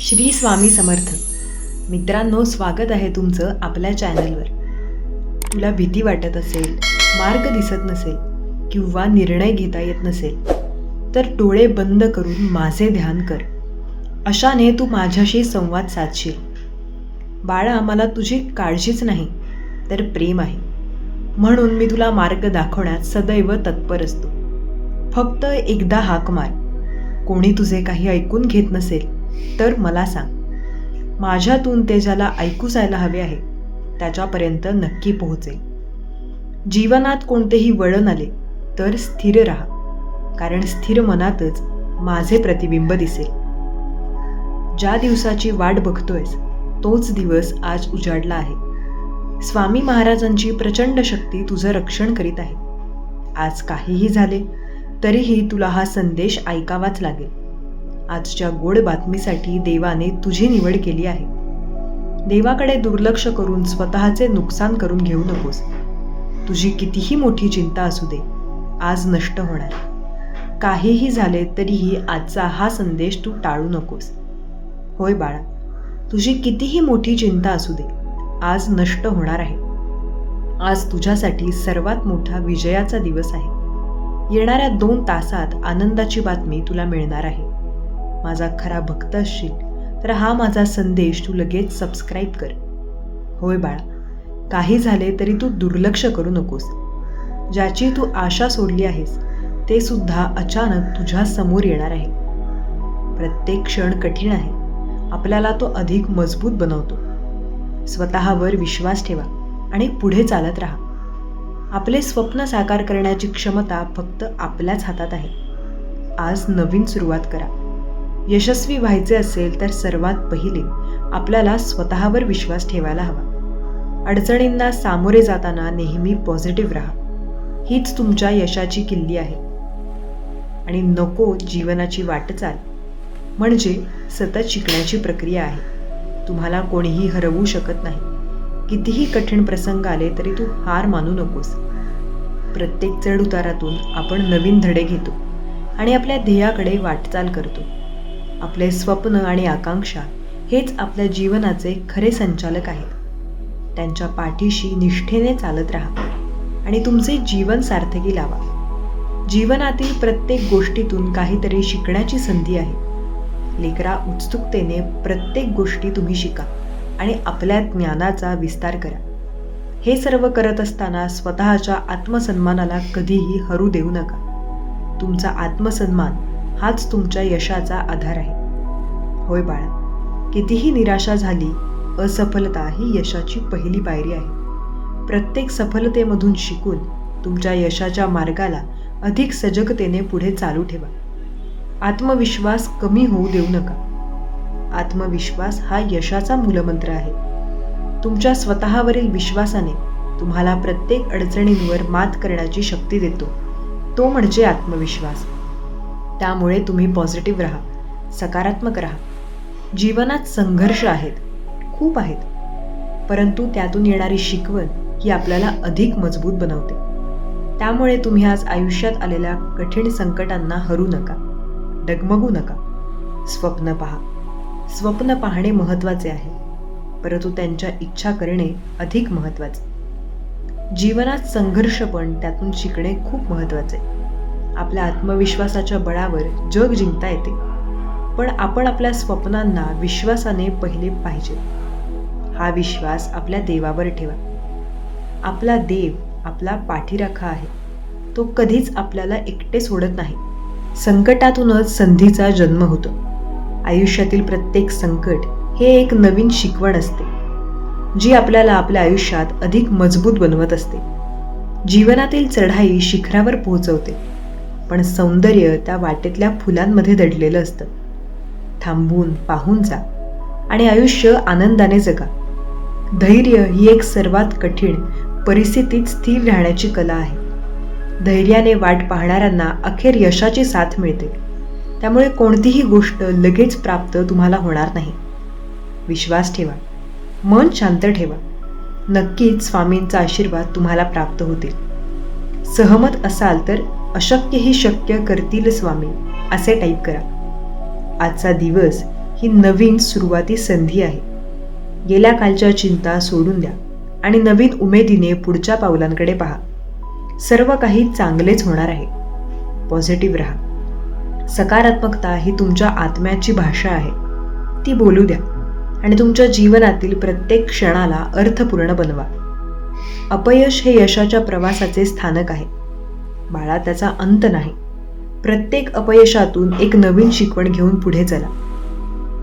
श्री स्वामी समर्थ. मित्रांनो स्वागत आहे तुमचं आपल्या चॅनलवर. तुला भीती वाटत असेल मार्ग दिसत नसेल किंवा निर्णय घेता येत नसेल तर डोळे बंद करून माझे ध्यान कर. अशाने तू माझ्याशी संवाद साधशील. बाळा मला तुझी काळजीच नाही तर प्रेम आहे. म्हणून मी तुला मार्ग दाखवण्यात सदैव तत्पर असतो. फक्त एकदा हाक मार. कोणी तुझे काही ऐकून घेत नसेल तर मला सांग माझ्यातून ते ज्याला ऐकू जायला हवे आहे त्याच्यापर्यंत नक्की पोहोचेल. जीवनात कोणतेही वळण आले तर स्थिर राहा कारण स्थिर मनातच माझे प्रतिबिंब दिसेल. ज्या दिवसाची वाट बघतोयस तोच दिवस आज उजाडला आहे. स्वामी महाराजांची प्रचंड शक्ती तुझं रक्षण करीत आहे. आज काहीही झाले तरीही तुला हा संदेश ऐकावाच लागेल. आजच्या गोड बातमीसाठी देवाने तुझी निवड केली आहे. देवाकडे दुर्लक्ष करून स्वतःचे नुकसान करून घेऊ नकोस. तुझी कितीही मोठी चिंता असू दे आज नष्ट होणार. काहीही झाले तरीही आजचा हा संदेश तू टाळू नकोस. होय बाळा तुझी कितीही मोठी चिंता असू दे आज नष्ट होणार आहे. आज तुझ्यासाठी सर्वात मोठा विजयाचा दिवस आहे. येणाऱ्या दोन तासात आनंदाची बातमी तुला मिळणार आहे. माझा खरा भक्त असशील तर हा माझा संदेश तू लगेच सबस्क्राईब कर. होय बाळा काही झाले तरी तू दुर्लक्ष करू नकोस. ज्याची तू आशा सोडली आहेस ते सुद्धा अचानक तुझ्या समोर येणार आहे. प्रत्येक क्षण कठीण आहे. आपल्याला तो अधिक मजबूत बनवतो. स्वतःवर विश्वास ठेवा आणि पुढे चालत राहा. आपले स्वप्न साकार करण्याची क्षमता फक्त आपल्याच हातात आहे. आज नवीन सुरुवात करा. यशस्वी व्हायचे असेल तर सर्वात पहिले आपल्याला स्वतःवर विश्वास ठेवायला हवा. अडचणींना सामोरे जाताना नेहमी पॉझिटिव्ह राहा. हीच तुमच्या यशाची किल्ली आहे. आणि नको जीवनाची वाटचाल म्हणजे सतत शिकण्याची प्रक्रिया आहे. तुम्हाला कोणीही हरवू शकत नाही. कितीही कठीण प्रसंग आले तरी तू हार मानू नकोस. प्रत्येक चढउतारातून आपण नवीन धडे घेतो. आणि आपल्या ध्येयाकडे वाटचाल करतो. आपले स्वप्न आणि आकांक्षा हेच आपल्या जीवनाचे खरे संचालक आहेत. त्यांच्या पाठीशी निष्ठेने चालत राहा आणि तुमचे जीवन सार्थकी लावा. जीवनातील प्रत्येक गोष्टीतून काहीतरी शिकण्याची संधी आहे. लेकरा उत्सुकतेने प्रत्येक गोष्टी तुम्ही शिका आणि आपल्या ज्ञानाचा विस्तार करा. हे सर्व करत असताना स्वतःच्या आत्मसन्मानाला कधीही हरू देऊ नका. तुमचा आत्मसन्मान हाच तुमच्या यशाचा आधार आहे. होय बाळा कितीही निराशा झाली असफलता ही यशाची पहिली पायरी आहे. प्रत्येक सफलतेमधून शिकून तुमच्या यशाच्या मार्गाला अधिक सजगतेने पुढे चालू ठेवा. आत्मविश्वास कमी होऊ देऊ नका. आत्मविश्वास हा यशाचा मूलमंत्र आहे. तुमच्या स्वतःवरील विश्वासाने तुम्हाला प्रत्येक अडचणींवर मात करण्याची शक्ती देतो. तो म्हणजे आत्मविश्वास. त्यामुळे तुम्ही पॉझिटिव्ह राहा सकारात्मक राहा. जीवनात संघर्ष आहेत खूप आहेत. परंतु त्यातून येणारी शिकवण ही आपल्याला अधिक मजबूत बनवते. त्यामुळे तुम्ही आज आयुष्यात आलेल्या कठीण संकटांना हरू नका डगमगू नका. स्वप्न पहा. स्वप्न पाहणे महत्त्वाचे आहे. परंतु त्यांच्या इच्छा करणे अधिक महत्त्वाचे. जीवनात संघर्ष पण त्यातून शिकणे खूप महत्त्वाचे. आपल्या आत्मविश्वासाच्या बळावर जग जिंकता येते. पण आपण आपल्या स्वप्नांना विश्वासाने पहिले पाहिजे. हा विश्वास आपल्या देवावर ठेवा. आपला देव आपला पाठीराखा आहे. तो कधीच आपल्याला एकटे सोडत नाही. संकटातूनच संधीचा जन्म होतो. आयुष्यातील प्रत्येक संकट हे एक नवीन शिकवण असते. जी आपल्याला आपल्या आयुष्यात अधिक मजबूत बनवत असते. जीवनातील चढाई शिखरावर पोहोचवते. पण सौंदर्य त्या वाटेतल्या फुलांमध्ये दडलेलं असतं. थांबून पाहून जा आणि आयुष्य आनंदाने जगा. धैर्य ही एक सर्वात कठीण परिस्थितीत स्थिर राहण्याची कला आहे. धैर्याने वाट पाहणाऱ्यांना अखेर यशाची साथ मिळते. त्यामुळे कोणतीही गोष्ट लगेच प्राप्त तुम्हाला होणार नाही. विश्वास ठेवा. मन शांत ठेवा. नक्कीच स्वामींचा आशीर्वाद तुम्हाला प्राप्त होतील. सहमत असाल तर अशक्य ही शक्य करतील स्वामी असे टाईप करा. आजचा दिवस ही नवीन सुरुवाती संधी आहे. गेल्या कालच्या चिंता सोडून द्या आणि नवीन उमेदीने पुढच्या पावलांकडे पहा. सर्व काही चांगलेच होणार आहे. पॉझिटिव्ह राहा. सकारात्मकता ही तुमच्या आत्म्याची भाषा आहे. ती बोलू द्या आणि तुमच्या जीवनातील प्रत्येक क्षणाला अर्थपूर्ण बनवा. अपयश हे यशाच्या प्रवासाचे स्थानक आहे. बाळा त्याचा अंत नाही. प्रत्येक अपयशातून एक नवीन शिकवण घेऊन पुढे चला.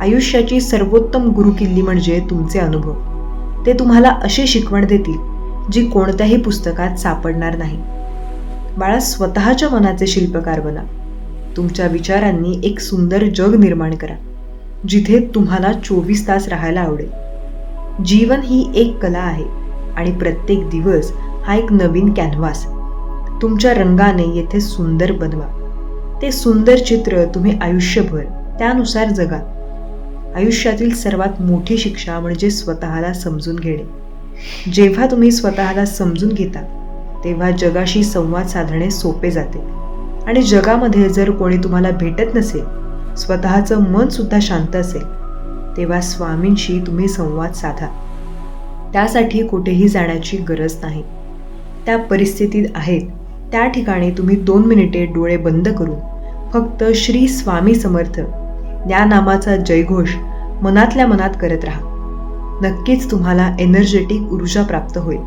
आयुष्याची सर्वोत्तम गुरुकिल्ली म्हणजे तुमचे अनुभव. ते तुम्हाला अशी शिकवण देतील जी कोणत्याही पुस्तकात सापडणार नाही. बाळा स्वतःच्या मनाचे शिल्पकार बना. तुमच्या विचारांनी एक सुंदर जग निर्माण करा जिथे तुम्हाला चोवीस तास राहायला आवडेल. जीवन ही एक कला आहे आणि प्रत्येक दिवस हा एक नवीन कॅनव्हास. तुमच्या रंगाने येथे सुंदर बनवा. ते सुंदर चित्र तुम्ही आयुष्यभर त्यानुसार जगा. आयुष्यातील सर्वात मोठी शिक्षा म्हणजे स्वतःला समजून घेणे. जेव्हा तुम्ही स्वतःला समजून घेता तेव्हा जगाशी संवाद साधणे सोपे जाते. आणि जगामध्ये जर कोणी तुम्हाला भेटत नसेल स्वतःचं मनसुद्धा शांत असेल तेव्हा स्वामींशी तुम्ही संवाद साधा. त्यासाठी कुठेही जाण्याची गरज नाही. त्या परिस्थितीत आहेत त्या ठिकाणी तुम्ही दोन मिनिटे डोळे बंद करून फक्त श्री स्वामी समर्थ. या नामाचा जयघोष मनातल्या मनात करत राहा. नक्कीच तुम्हाला एनर्जेटिक ऊर्जा प्राप्त होईल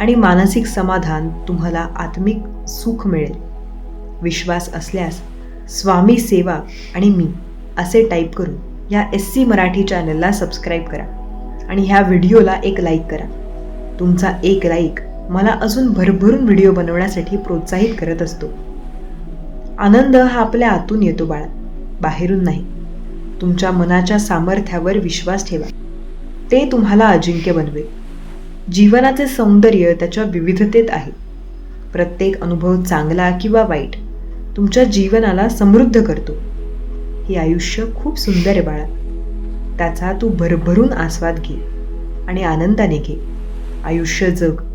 आणि मानसिक समाधान तुम्हाला आत्मिक सुख मिळेल. विश्वास असल्यास स्वामी सेवा आणि मी असे टाईप करून या एस सी मराठी चॅनलला सबस्क्राईब करा आणि ह्या व्हिडिओला एक लाईक करा. तुमचा एक लाईक मला अजून भरभरून व्हिडिओ बनवण्यासाठी प्रोत्साहित करत असतो. आनंद हा आपल्या आतून येतो बाळा. बाहेरून नाही. तुमच्या मनाच्या सामर्थ्यावर विश्वास ठेवा. ते तुम्हाला अजिंक्य बनवेल जीवनाचे सौंदर्य त्याच्या विविधतेत आहे. प्रत्येक अनुभव चांगला किंवा वाईट तुमच्या जीवनाला समृद्ध करतो. हे आयुष्य खूप सुंदर आहे बाळा. त्याचा तू भरभरून आस्वाद घे आणि आनंदाने घे. आयुष्य जग.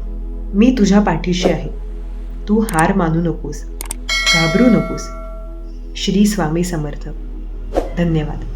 मी तुझ्या पाठीशी आहे. तू हार मानू नकोस. घाबरू नकोस. श्री स्वामी समर्थ. धन्यवाद.